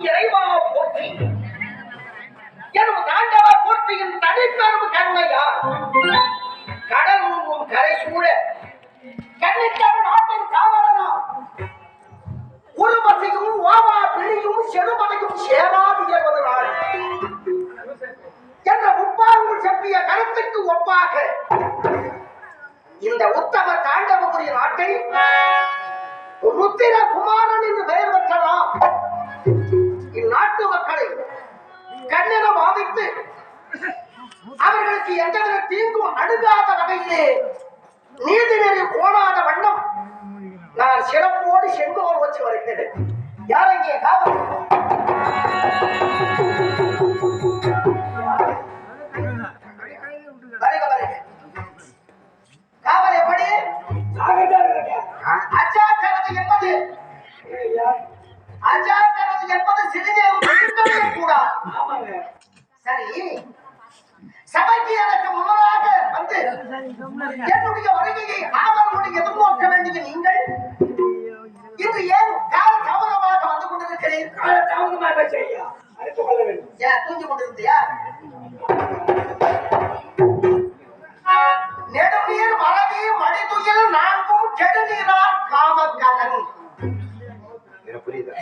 இறைவாக போற்றி. எனும் தாண்டவ போற்றியின் தனிப்பெரும் கண்ணையா? கடல் உருவும் கரை சூழ கண்ணித்தவன் நாட்டின் காவலனா? உருவசையும் ஓவா பிழியும் செருமலையும் சேராது என்பது நாள் என்ற முப்பாங்குள் செப்பிய கருத்துக்கு ஒப்பாக இந்த உத்தம தாண்டவபுரி நாட்டை ருத்திர குமாரன் என்று பெயர் பெற்றலாம். கண்ணென பாவித்து அவர்களுக்கு எந்தவித தீங்கும் அணுகாத வகையிலே நீதிநெறி கோணாத வண்ணம் நான் சிறப்போடு செங்கோல் வச்சு வருகிறேன். யார் காவல். வருக வருக. காவல் எப்படி? அஜாக்கிரதை என்பது அஜாக்கிரதை என்பது சிறிதேவும் இருக்கவே கூடாது சரி. சபைக்கு எனக்கு முன்னதாக வந்து என்னுடைய வருகையை ஆவலோடு எதிர்நோக்க வேண்டிய நீங்கள். இன்று ஏன் கால தாமதமாக வந்து கொண்டிருக்கிறேன் ஏன் தூங்கி கொண்டிருந்தியா? நெடுநீர் மறவி மணிதுயில் நான்கும் கெடுநீரார் காமக்கலன்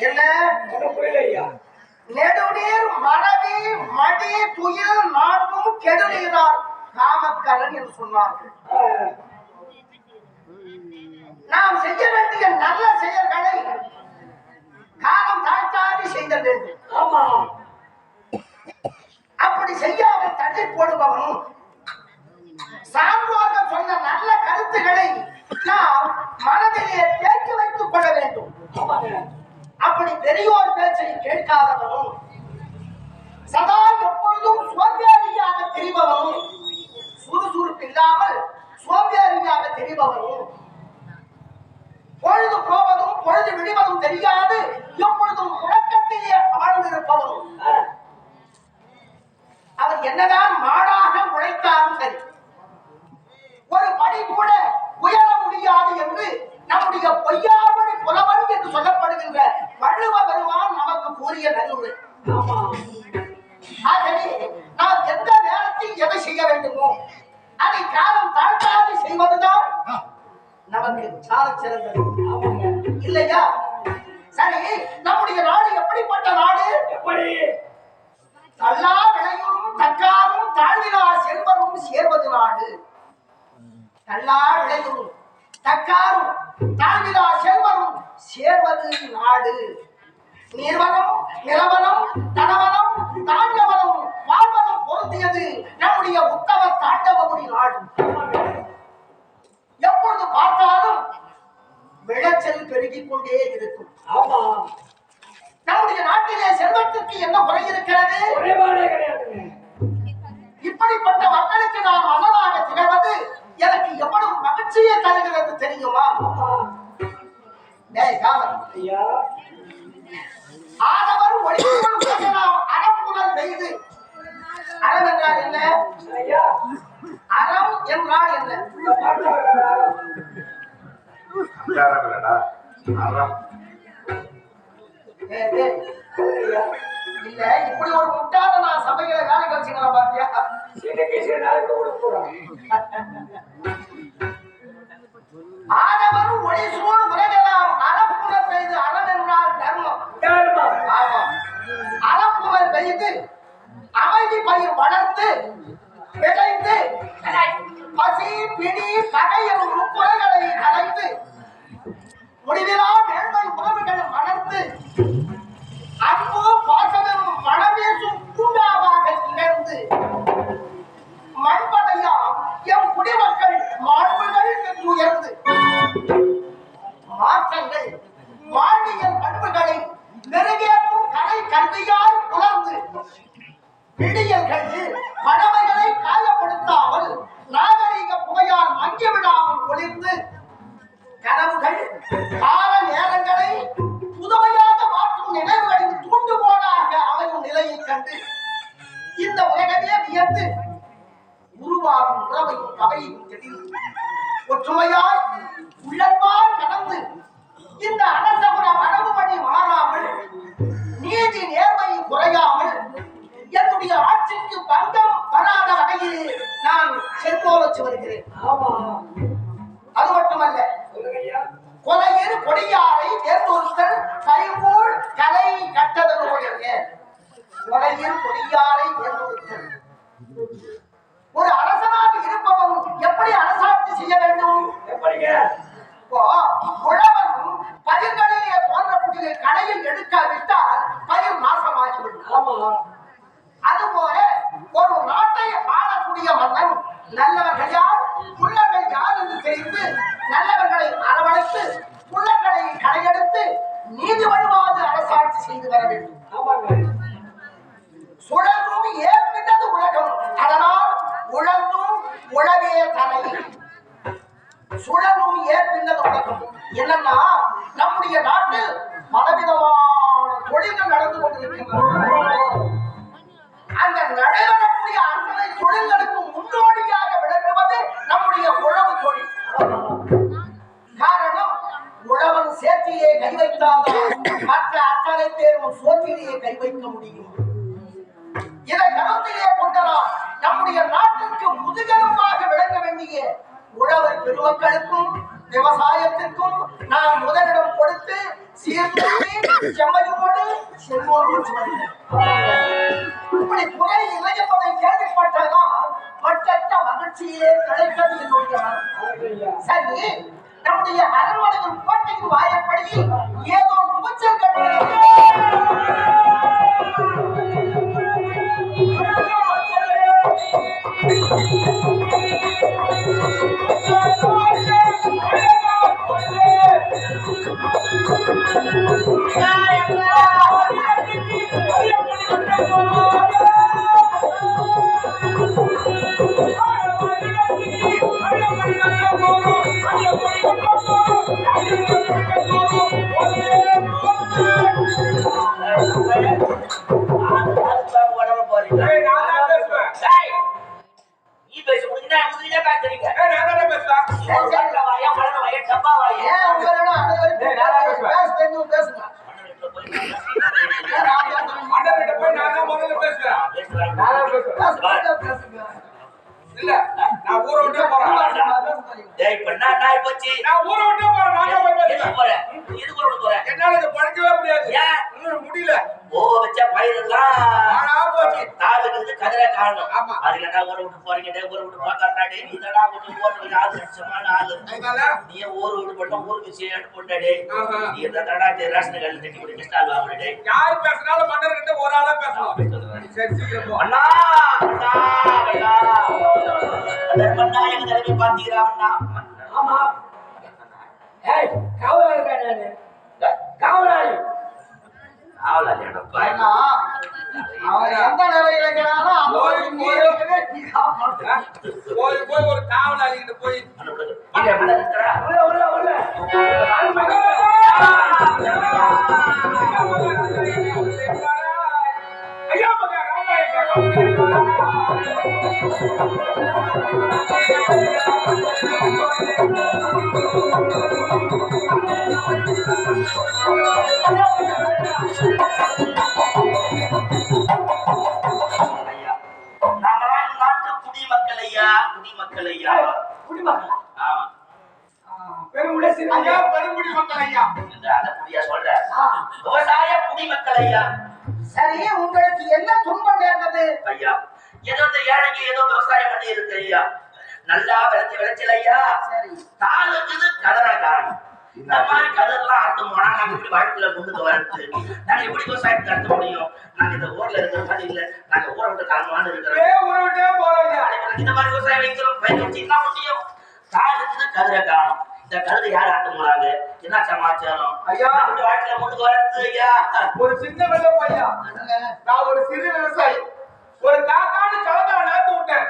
என்ன? நெடுநீர் மறவி மடி துயில் நான்கும் கெடுநீரார் காமக்கலன் என்று சொன்னார்கள். நாம் செய்ய வேண்டிய நல்ல செயல்களை காலம் தாழ்த்தாது செய்த வேண்டும். அப்படி செய்யாமல் தள்ளி போடுபவனும் சான்றோர்கள் சொன்ன நல்ல கருத்துக்களை நாம் மனதிலே தேக்கி வைத்துக் கொள்ள வேண்டும். அப்படி பெரியோர் பேச்சை கேட்காதவனும் சதா எப்பொழுதும் சோம்பேறியாக தெரிபவனும் சுறுசுறுப்பு இல்லாமல் சோம்பேறியாக தெரிபவனும் பொழுது போவதும் பொழுது விடுவதும் தெரியாது எப்பொழுதும் உறக்கத்திலே ஆழ்ந்திருப்பவனும் அவர் என்னதான் மாடாக உழைத்தாலும் சரி ஒரு படி கூட உயர முடியாது என்று நம்முடைய பொய்யாமணி புலவன் என்று சொல்லப்படுகின்ற வள்ளுவ பெருமான் நமக்கு கூறிய நல்லுரை. ஆகவே நாம் எந்த நேரத்தில் எதை செய்ய வேண்டுமோ அதை காலம் தாழ்த்தாது செய்வதுதான் நமக்கு சால சிறந்தது. இல்லையா? சரி நம்முடைய நாடு எப்படிப்பட்ட நாடு? தள்ளா விளையூரும் தக்காரும் தாழ்விலா செல்வரும் சேர்வது நாடு. தள்ளா விளையூரும் தக்காரும் தாழ்விலா செல்வரும் சேர்வது நாடு. நீர்வளம் நிலவளம் தனவளம் தாண்டவளம் வாழ்வளம் பொருந்தியது. நம்முடைய உத்தம தாண்டவமுடி நாடு. எப்பொழுது பார்த்தாலும் விளைச்சல் பெருகிக் கொண்டே இருக்கும். நம்முடைய நாட்டிலே செல்வத்திற்கு என்ன குறை இருக்கிறது? இப்படிப்பட்ட மக்களுக்கு நாம் அண்ணனாக திகழ்வது எனக்கு எவ்வளவு மகிழ்ச்சியை தருகிறது தெரியுமா? ஆடவர் நாம் அறப்புதல் செய்து அறம் என்றால் என்ன? அறம் என்றால் என்ன? ஏய், இல்ல இப்படி ஒரு முட்டாள நான் சபையில வேலைக்கு வச்சுக்கிறேன் பாத்தியா? ஆடவர் ஒளி சூழ் உலகெல்லாம் அறப்புணர் பெய்து அறம் என்றால் தர்மம். ஆமாம். அறப்புணர் பெய்து அமைதி பயிர் வளர்த்து விளைந்து பசி பிடி பகை எனும் முக்குறைகளை கலைத்து முடிவிலா மேன்மை உறவுகள் வளர்த்து அன்பு பாசமெனும் பூங்காவாக திகழ்ந்து மண்பதையாம் எம் குடிமக்கள் மாண்புகள் என்று உயர்ந்து மாற்றங்கள் வாழ்வியல் பண்புகளை மெருகேற்றும் கலை கல்வியால் உணர்ந்து விடியல்கள் பறவைகளை செங்கோலச்சு வருகிறேன் ஆமா. அது மட்டுமல்ல சொல்லுங்க ஐயா கொலையர் கொடியாரை தேர்ந்தொருத்தல் கைகோள் கலை கட்டதனுடைய கொலையர் கொடியாரை தேர்ந்தொருத்தல். ஒரு அரசனாக இருப்பவன் எப்படி அரசாட்சி செய்ய வேண்டும்? எப்படிங்க? இப்போ உழவன் பயிர்களிலே தோன்றக்கூடிய களையில் எடுக்காவிட்டால் பயிர் நாசமாகிவிடும் ஆமா அதுபோல ஒரு நாட்டை ஆளக்கூடிய மன்னன் நல்லவர்கள் யார்? உள்ளங்கள் யார் என்று தெரிந்து நல்லவர்களை அரவணைத்து உள்ளங்களை களையெடுத்து நீதி வழிவாது அரசாட்சி செய்து வர வேண்டும். சுழன்றும் ஏற்பிட்டது உலகம். அதனால் உழந்தும் உழவே தலை. சுழலும் ஏற்பின்னது உலகம். என்னன்னா நம்முடைய நாட்டில் பலவிதமான தொழில்கள் நடந்து கொண்டிருக்கின்றன. கை வைக்க முடியும். இதை கருத்திலே கொண்டனால் நம்முடைய நாட்டிற்கு முதுகெலும்பாக விளங்க வேண்டிய உழவர் பெருமக்களுக்கும் விவசாயத்திற்கும் நாம் முதலிடம் கொடுத்து சீர்தூக்கி செம்மையோடு செல்வோடு இப்படி குறை இளையப்பதை கேள்விப்பட்டதால் மற்றற்ற மகிழ்ச்சியிலே கிடைத்தது என்னுடைய சரி நம்முடைய அரண்மனையின் கோட்டையின் வாயப்படி ஏதோ புகச்சல் ஏய், இல்ல, நான் ஊரை விட்டே போறேன். பேசுங்க, பேசுங்க. நான் ஊரை விட்டே போறேன். நான் தான் போய் பேசுறேன். என்னால இதை பழக்கவே முடியாது. ஏன்? முடியல. ஓ வச்ச பயிரெல்லாம் ஆனா போச்சு. தாளுக்கு வந்து கதிரை காணும் ஆமா. என்ன ஊரை விட்டு போறீங்க டேய், ஊரை விட்டு விட்டு ஊருக்கு ஆளு லட்சமான ஆளு அதனால, நீ ஊரு விட்டு மட்டும் ஊருக்கு போட்டாடே ஆஹா. நீ இந்த தடா ரேஷன் கல்வி தட்டி கொடுக்க ஸ்டால் வாங்குறடே யார் பேசினாலும் மன்னர்கிட்ட ஒரு ஆளா பேசணும். சரி, சீக்கிரம் போ. அண்ணா அண்ணா அண்ணா அந்த மண்ணா எங்க தலைமை பாத்தீங்களா அண்ணா ஆமா. ஏய், காவலா இருக்கேன் நானு. காவலாளி. போய், ஒரு போய். காப்பாற்று. ஆ? போய் ஒரு ஏதோ இந்த ஏழைக்கு ஏதோ விவசாயம் பண்ணி இருக்கு ஐயா. நல்லா விளைச்ச விளைச்சல் ஐயா. சரி. தாளுக்குது கதற காரணம் இந்த மாதிரி கதர்லாம் அறுத்து போனா நாங்க இப்படி வாழ்க்கையில முன்னுக்கு வரது? நாங்க எப்படி விவசாயத்தை நடத்த முடியும்? நாங்க இந்த ஊர்ல இருக்கிற மாதிரி இல்ல. நாங்க ஊரை விட்டு கிளம்பலான்னு இருக்கிறோம். ஏ உறவிட்டே போறாங்க இந்த மாதிரி விவசாயம் வைக்கிறோம். பயிர் வச்சு என்ன முடியும்? தாளுக்குது கதிரை காணும். இந்த கழுதை யார் ஆட்ட போறாங்க? என்ன சமாச்சாரம்? ஐயா. வாழ்க்கையில முன்னுக்கு வரது ஐயா? ஒரு சின்ன வெள்ள பையன் நான் ஒரு சிறு விவசாயி. ஒரு காக்காடு கலந்தா நாத்து விட்டேன்.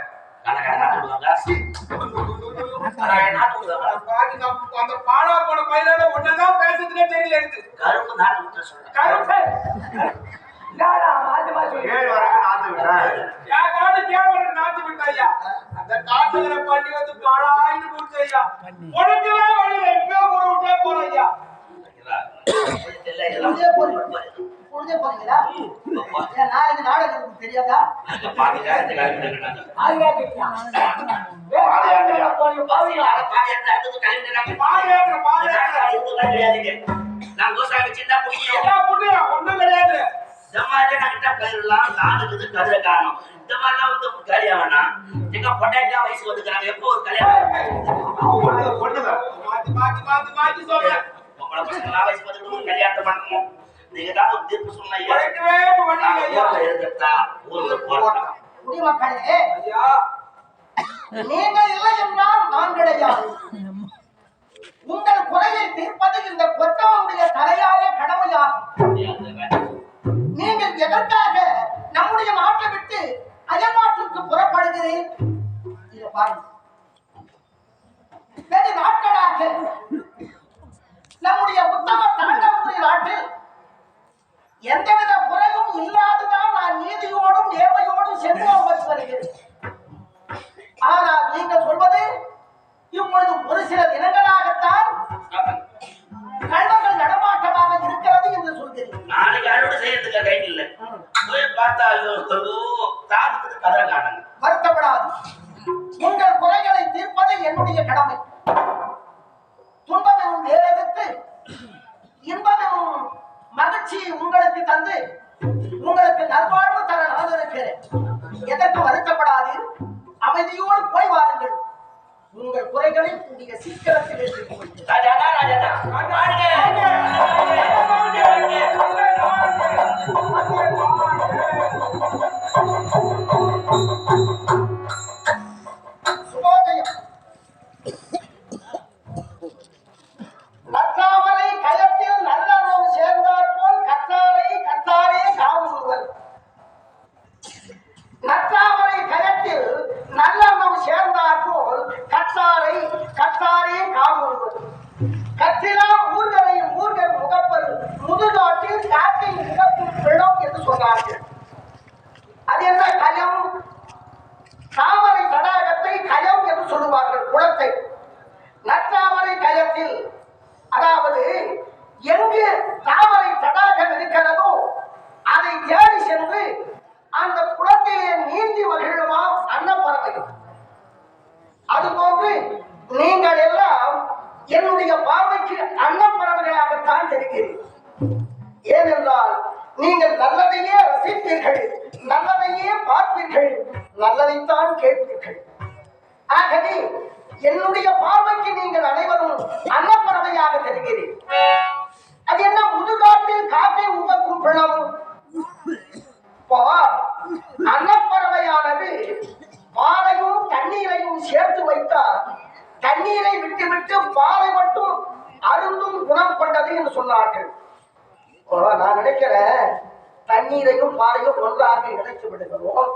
அந்த பாடா போன பையனோட ஒன்னதான் பேசுறதுனே தெரியல எனக்கு. கரும்பு நாட்டு விட்டு சொல்றேன். ஐயா? அந்த காட்டுகிற பண்ணி வந்து பாழாயின்னு போச்சு ஐயா. உனக்குவே வழியில எங்க ஊரை விட்டே போற ஐயா. பொழுதே போறீங்களா? நான் இந்த நாடகம் தெரியாதா. நான் கோசாமி சின்ன புண்ணியம்? ஒண்ணும் கிடையாது. இந்த மாதிரி கிட்ட பயிரெல்லாம் காணுக்குது கதிரை காணும். இந்த மாதிரிலாம் வந்து காலியா வேணாம் எங்க பொட்டாட்டியா வயசு வந்துக்கிறாங்க. எப்போ ஒரு கல்யாணம் பொண்ணுங்க, பொண்ணுங்க. மாத்தி மாத்தி மாத்தி மாத்தி சொல்றேன். உங்களை பசங்களா வயசு வந்துட்டு கல்யாணம் பண்ணணும். நீங்க தான் ஒரு தீர்ப்பு சொன்னீங்க ஊர்ல குடிமக்களே நீங்கள் இல்லை என்றால் நான் கிடையாது உங்கள் குறையை தீர்ப்பது இந்த கொத்தவனுடைய தலையாய கடமையாகும் நீங்கள் எதற்காக நம்முடைய நாட்டை விட்டு அயல் நாட்டிற்கு புறப்படுகிறேன் இதை பாருங்க. வெகு நாட்களாக நம்முடைய உத்தம தாண்டவனுடைய நாட்டில் எந்தவித குறைவும் இல்லாததான் நான் நீதியோடும் நேர்மையோடும் செல்வம் பெற்று வருகிறேன் அமைதியோடு வாருங்கள் உங்கள் குறைகளை கூடிய சீக்கிரத்தில் எடுத்துக் அதுபோன்று நீங்கள் எல்லாம் என்னுடைய பார்வைக்கு அன்னப்பறவைகளாகத்தான் தெரிகிறீர்கள். ஏனென்றால் நீங்கள் நல்லதையே ரசிப்பீர்கள் நல்லதையே பார்ப்பீர்கள் நல்லதைத்தான் கேட்பீர்கள். ஆகவே என்னுடைய பார்வைக்கு நீங்கள் அனைவரும் அன்னப்பறவையாக தெரிகிறீர்கள். அது என்ன முதுகாட்டில் காக்கை உமக்கும் பிணம்? அன்னப்பறவையானது பாலையும் தண்ணீரை விட்டுவிட்டு பாலை மட்டும் அருந்தும் குணம் கொண்டது என்று சொன்னார்கள். ஓ, நான் நினைக்கிறேன் தண்ணீரையும் பாலையும் ஒன்றாக இணைத்து விடுகிறோம்.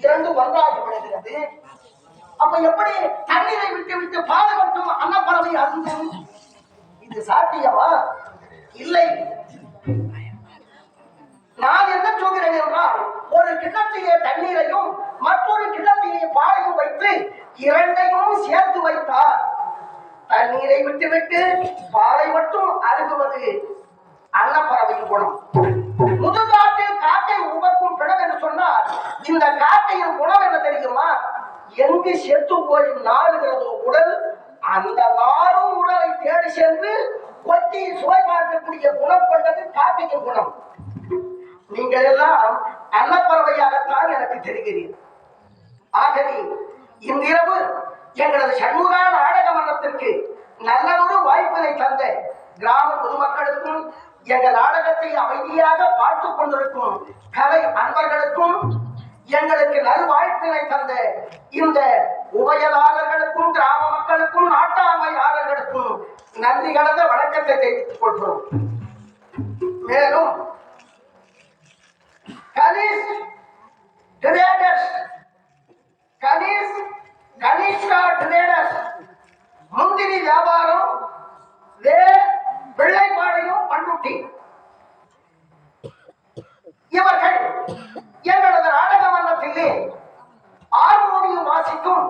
இரண்டு ஒன்றாகி விடுகிறது. அப்ப எப்படி தண்ணீரை விட்டு விட்டு பாலை மட்டும் அன்னப்பறவை அருந்தும்? இது சாத்தியமா? இல்லை. நான் என்ன சொல்கிறேன் என்றால் ஒரு கிண்ணத்திலே தண்ணீரையும் மற்றொரு கிண்ணத்திலே பாலையும் வைத்து இரண்டையும் சேர்த்து வைத்தார். தண்ணீரை விட்டுவிட்டு பாலை மட்டும் அருகுவது அன்னப்பறவையின் குணம். முதுகாட்டில் காக்கை உமக்கும் பிணம் என்று சொன்னால் இந்த காக்கையின் குணம் என்ன தெரியுமா? எங்கு செத்து போய் நாடுகிறதோ உடல் அந்த நாரும் உடலை தேடி சென்று கொத்தி சுவை பார்க்கக்கூடிய குணம் கொண்டது காக்கையின் குணம். நீங்கள் எல்லாம் அன்னப்பறவையாகத்தான் எனக்கு தெரிகிறீர்கள். ஆகவே இன்றிரவு எங்களது சண்முகா நாடக மன்றத்திற்கு நல்லதொரு வாய்ப்பினை தந்த கிராம பொதுமக்களுக்கும் எங்கள் நாடகத்தை அமைதியாக பார்த்துக் கொண்டிருக்கும் கலை அன்பர்களுக்கும் எங்களுக்கு நல்வாழ்ப்பினை தந்த இந்த உபயதாரர்களுக்கும் கிராம மக்களுக்கும் நாட்டாமையாளர்களுக்கும் நன்றி கலந்த வணக்கத்தை தெரிவித்துக் கொள்கிறோம். மேலும் கலீஸ் கலீஸ் கணேஷ் கனிஷ்கா முந்திரி வியாபாரம் வே வெள்ளைப்பாளையம் பண்ருட்டி இவர்கள் எங்களது நாடக மன்றத்திலே ஆறுமொழியும் வாசிக்கும்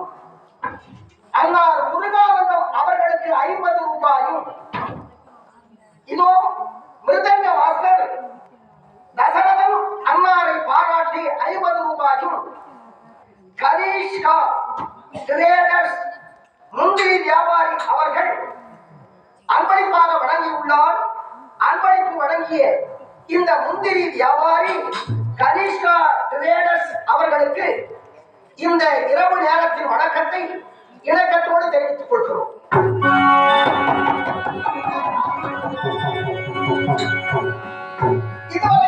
அன்னார் முருகானந்தம் அவர்களுக்கு ஐம்பது ரூபாயும். இதோ மிருதங்க வாசர் தசரதன் அன்னாரை பாராட்டி ஐம்பது ரூபாயும். கணேஷ்கா வியாபாரி அவர்கள் அன்பளிப்பாக வழங்கியுள்ளார் அன்பளிப்பு வழங்கிய இந்த முந்திரி வியாபாரி கனிஷ்கா டிரேடர்ஸ் அவர்களுக்கு இந்த இரவு நேரத்தின் வணக்கத்தை இணக்கத்தோடு தெரிவித்துக் கொள்கிறோம். இதுவரை